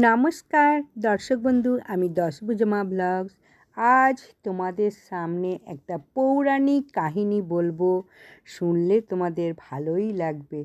নমস্কার, দর্শক বন্ধু, আমি দশভুজমা ব্লগস। আজ তোমাদের সামনে একটা পৌরাণিক কাহিনী বলব। শুনলে তোমাদের ভালোই লাগবে।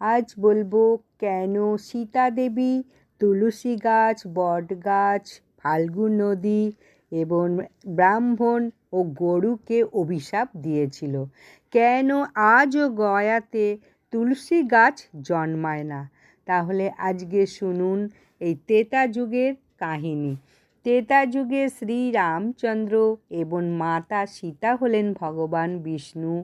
আজ বলব কেন সীতা দেবী তুলসী গাছ, বট গাছ ফাল্গু নদী এবং ব্রাহ্মণ ও গরুকে অভিশাপ দিয়েছিল। কেন আজও গয়াতে তুলসী গাছ জন্মায় না? তাহলে আজকে শুনুন এই তেতা যুগের কাহিনী। তেতা যুগে শ্রী রামচন্দ্র এবং মাতা সীতা হলেন ভগবান বিষ্ণু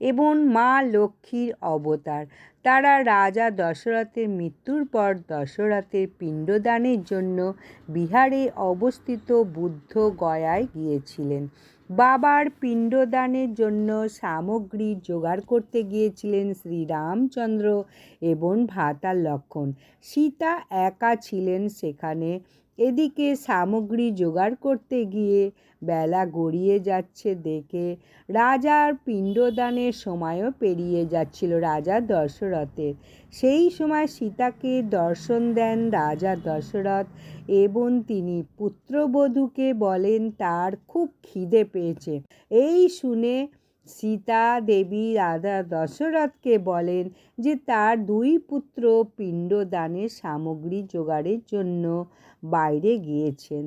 এবং মা লক্ষ্মীর অবতার। তারা রাজা দশরথের মৃত্যুর পর দশরথের পিণ্ডদানের জন্য বিহারে অবস্থিত বুদ্ধ গয়ায় গিয়েছিলেন। বাবার পিণ্ডদানের জন্য সামগ্রী জোগাড় করতে গিয়েছিলেন শ্রীরামচন্দ্র এবং ভাতার লক্ষণ। সীতা একা ছিলেন সেখানে এদিকে সামগ্রী জোগাড় করতে গিয়ে বেলা গড়িয়ে যাচ্ছে দেখে রাজার পিণ্ডদানের সময়ও পেরিয়ে যাচ্ছিল রাজা দশরথের। সেই সময় সীতাকে দর্শন দেন রাজা দশরথ এবং তিনি পুত্রবধূকে বলেন, তার খুব খিদে পেয়েছে। এই শুনে সীতা দেবী রাজা দশরথকে বলেন যে তার দুই পুত্র পিণ্ডদানের সামগ্রী জোগাড়ের জন্য বাইরে গিয়েছেন।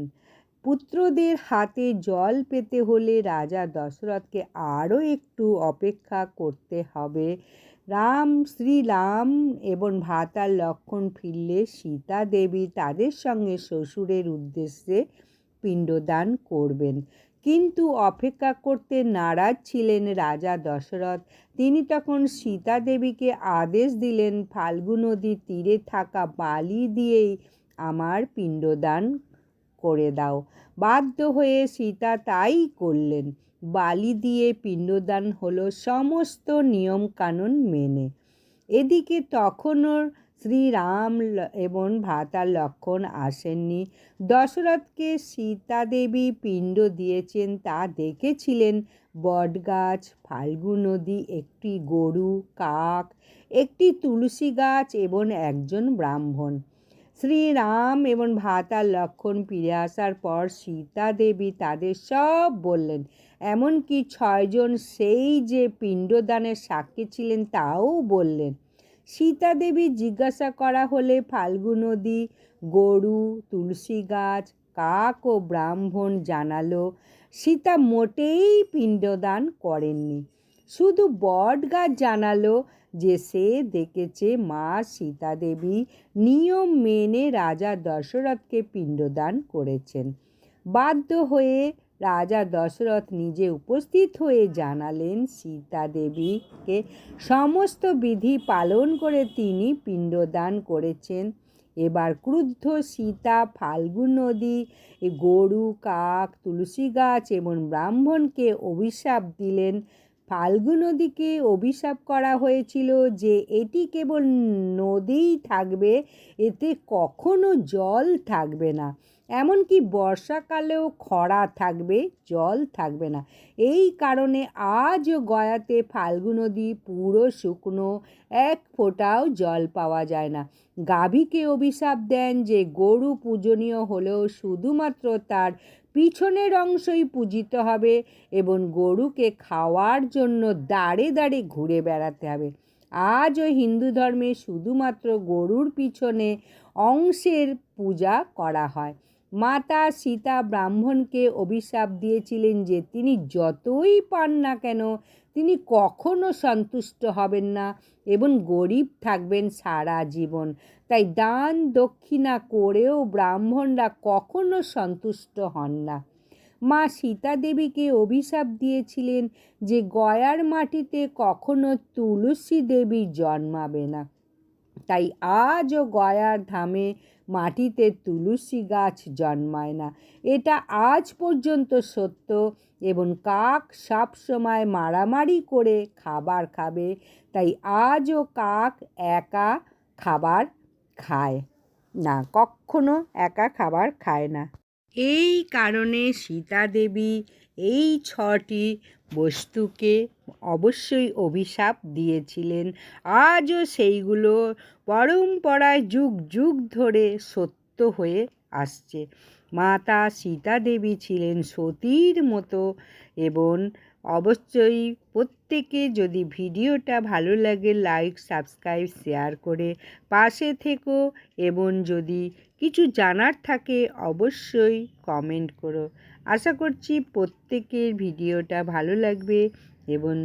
পুত্রদের হাতে জল পেতে হলে রাজা দশরথকে আরও একটু অপেক্ষা করতে হবে। রাম, শ্রীরাম এবং ভাতার লক্ষণ ফিরলে সীতা দেবী তাদের সঙ্গে শ্বশুরের উদ্দেশ্যে পিণ্ডদান করবেন। কিন্তু অপেক্ষা করতে নারাজ ছিলেন রাজা দশরথ। তিনি তখন সীতা দেবীকে আদেশ দিলেন ফাল্গু নদীর তীরে থাকা বালি দিয়েই আমার পিণ্ডদান করে দাও। বাধ্য হয়ে সীতা তাই করলেন। বালি দিয়ে পিণ্ডদান হলো সমস্ত নিয়মকানুন মেনে। এদিকে তখনও শ্রীরাম এবং ভাতার লক্ষণ আসেননি। দশরথকে সীতা দেবী পিণ্ড দিয়েছেন তা দেখেছিলেন বটগাছ ফাল্গু নদী, একটি গরু, কাক, একটি তুলসী গাছ এবং একজন ব্রাহ্মণ। শ্রীরাম এবং ভাতার লক্ষণ ফিরে আসার পর সীতা দেবী তাদের সব বললেন, এমনকি ছয়জন সেই যে পিণ্ডদানের সাক্ষী ছিলেন তাও বললেন। সীতা দেবী জিজ্ঞাসা করা হলে ফাল্গু নদী গরু, তুলসী গাছ, কাক ও ব্রাহ্মণ জানালো, সীতা মোটেই পিণ্ডদান করেননি। শুধু বট গাছ জানালো যে সে দেখেছে মা সীতা দেবী নিয়ম মেনে রাজা দশরথকে পিণ্ডদান করেছেন। বাধ্য হয়ে রাজা দশরথ নিজে উপস্থিত হয়ে জানালেন, সীতা দেবীকে সমস্ত বিধি পালন করে তিনি পিণ্ডদান করেছেন। এবার ক্রুদ্ধ সীতা ফাল্গু নদী গরু, কাক, তুলসী গাছ এবং ব্রাহ্মণকে অভিশাপ দিলেন। ফাল্গু নদীকে অভিশাপ করা হয়েছিল যে এটি কেবল নদীই থাকবে, এতে কখনো জল থাকবে না। এমনকি বর্ষাকালেও খরা থাকবে, জল থাকবে না। এই কারণে আজও গয়াতে ফাল্গু নদী পুরো শুকনো, এক ফোঁটাও জল পাওয়া যায় না। গাভীকে অভিশাপ দেন যে গরু পূজনীয় হলেও শুধুমাত্র তার পিছনের অংশই পূজিত হবে এবং গরুকে খাওয়ার জন্য দাঁড়ে দাঁড়ে ঘুরে বেড়াতে হবে। আজও হিন্দু ধর্মে শুধুমাত্র গরুর পিছনে অংশের পূজা করা হয়। মাতা সীতা ব্রাহ্মণকে অভিশাপ দিয়েছিলেন যে তিনি যতই পান না কেন, তিনি কখনো সন্তুষ্ট হবেন না এবং গরিব থাকবেন সারা জীবন। তাই দান দক্ষিণা করেও ব্রাহ্মণরা কখনো সন্তুষ্ট হন না। মা সীতা দেবীকে অভিশাপ দিয়েছিলেন যে গয়ার মাটিতে কখনো তুলসী দেবী জন্মাবে না। তাই আজও গয়ার ধামে মাটিতে তুলসী গাছ জন্মায় না। এটা আজ পর্যন্ত সত্য এবং কাক সবসময় মারামারি করে খাবার খাবে, তাই আজও কাক একা খাবার খায় না, কখনো একা খাবার খায় না। এই কারণে সীতা দেবী এই ছটি বস্তুকে অবশ্যই অভিশাপ দিয়েছিলেন। আজও সেইগুলো পরম্পরায় যুগ যুগ ধরে সত্য হয়ে আসছে। মাতা সীতা দেবী ছিলেন সতীর মতো এবং অবশ্যই প্রত্যেকে যদি ভিডিওটা ভালো লাগে, লাইক, সাবস্ক্রাইব, শেয়ার করে পাশে থেকো এবং যদি কিছু জানার থাকে অবশ্যই কমেন্ট করো। আশা করছি প্রত্যেকের ভিডিওটা ভালো লাগবে এবং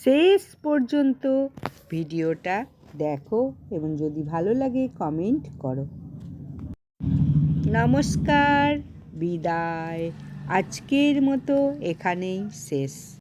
শেষ পর্যন্ত ভিডিওটা দেখো এবং যদি ভালো লাগে কমেন্ট করো। নমস্কার, বিদায়। আজকের মতো এখানেই শেষ।